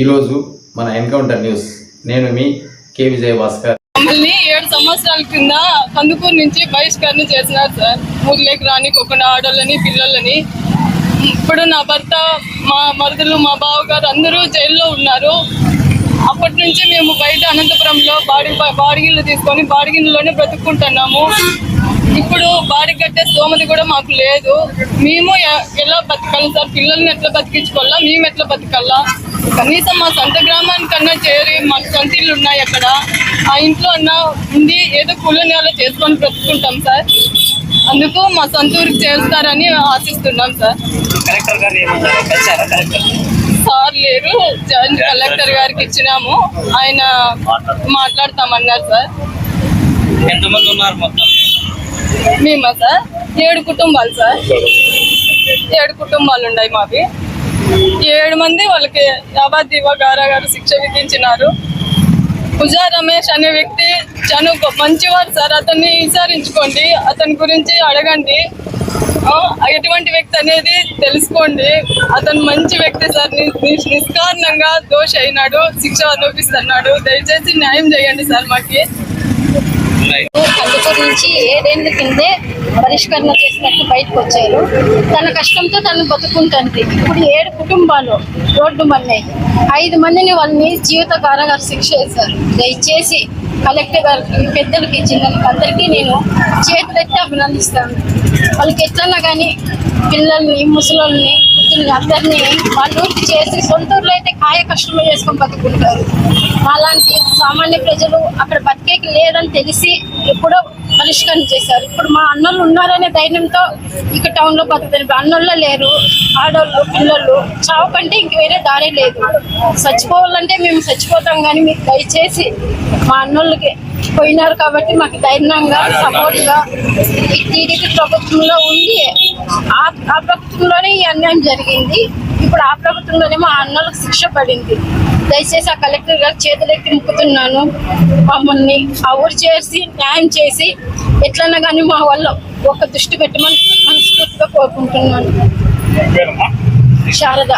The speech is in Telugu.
ఈరోజు మన ఎన్కౌంటర్ న్యూస్. నేను మీ కే. విజయ భాస్కర్ మమ్మల్ని ఏడు సంవత్సరాల కింద కందుకూరు నుంచి బహిష్కరణ చేసినారు సార్. ఊర్లోకి రానికోకుండా ఆడోళ్ళని పిల్లలని. ఇప్పుడు నా భర్త మా మరుదులు మా బావగారు అందరూ జైల్లో ఉన్నారు. అప్పటి నుంచి మేము బయట అనంతపురంలో బాడి బాడిగిళ్ళు తీసుకొని బాడిగిళ్ళలోనే బ్రతుక్కుంటున్నాము. ఇప్పుడు బాడి కట్టే స్తోమత కూడా మాకు లేదు. మేము ఎలా బతకాలి సార్? పిల్లల్ని ఎట్లా బతికించుకోవాలా? మేము ఎట్లా బతకాలా? కనీసం మా సొంత గ్రామానికన్నా చేరి మాకు సొంత ఇల్లు ఉన్నాయి అక్కడ. ఆ ఇంట్లో అన్న ఉండి ఏదో కూలనేలా చేసుకొని బ్రతుకుంటాం సార్. అందుకు మా సొంత ఊరికి చేస్తారని ఆశిస్తున్నాం సార్. సార్ లేరు. జాయింట్ కలెక్టర్ గారికి ఇచ్చినాము. ఆయన మాట్లాడతామన్నారు సార్. ఎంతమంది ఉన్నారు మొత్తం? మేమా సార్? ఏడు కుటుంబాలు సార్. ఏడు కుటుంబాలు ఉన్నాయి మావి. ఏడు మంది వాళ్ళకి యావతీవ గారాగారు శిక్ష విధించినారు. పూజా రమేష్ అనే వ్యక్తి చాలా మంచివాడు మంచివారు సార్ అతన్ని విచారించుకోండి అతని గురించి అడగండి. ఎటువంటి వ్యక్తి అనేది తెలుసుకోండి. అతను మంచి వ్యక్తి సార్ నిష్కారణంగా దోష అయినాడు శిక్ష అనుభవిస్తున్నాడు దయచేసి న్యాయం చేయండి సార్ మాకి. కందుకూరు నుంచి ఏడేళ్ళ కిందే పరిష్కరణ చేసినట్టు బయటకు వచ్చారు. తన కష్టంతో తను బతుకుంటుంది. ఇప్పుడు ఏడు కుటుంబాలు రోడ్డు మన్నాయి ఐదు మందిని వాళ్ళని జీవిత కారాగారు శిక్ష వేశారు దయచేసి కలెక్టర్ గారికి పెద్దలకి చిన్నలకి అందరికీ నేను చేతులెత్తి అభినందిస్తాను. వాళ్ళకి ఎట్లన్నా కానీ పిల్లల్ని ముసలోళ్ళని వృద్ధుల్ని అందరినీ వాళ్ళు చేసి సొంత ఊర్లో అయితే కాయ కష్టమే చేసుకొని బతుకుంటారు. అలాంటి సామాన్య ప్రజలు అక్కడ బతికేకి లేదని తెలిసి ఎప్పుడో పరిష్కరణ చేశారు. ఇప్పుడు మా అన్నోళ్ళు ఉన్నారనే ధైర్యంతో ఇక టౌన్లో బతుకుతారు. ఇప్పుడు లేరు ఆడోళ్ళు పిల్లలు చావు కంటే ఇంక వేరే దారి లేదు. చచ్చిపోవాలంటే మేము చచ్చిపోతాం కానీ మీకు దయచేసి మా అన్నోళ్ళకి పోయినారు కాబట్టి మాకు ధైర్యంగా సపోర్ట్గా ఈ టీడీపీ ప్రభుత్వంలో ఉండి ఆ ఆ ప్రభుత్వంలోనే ఈ అన్యాయం జరిగింది. ఇప్పుడు ఆ ప్రభుత్వంలోనే మా అన్నలకు శిక్ష పడింది. దయచేసి ఆ కలెక్టర్ గారు చేతులెత్తి ముక్కుతున్నాను. మమ్మల్ని ఆ ఊరు చేసి న్యాయం చేసి ఎట్లన్నా కానీ మా వల్ల ఒక దృష్టి పెట్టమని మనస్ఫూర్తిగా కోరుకుంటున్నాను. శారద.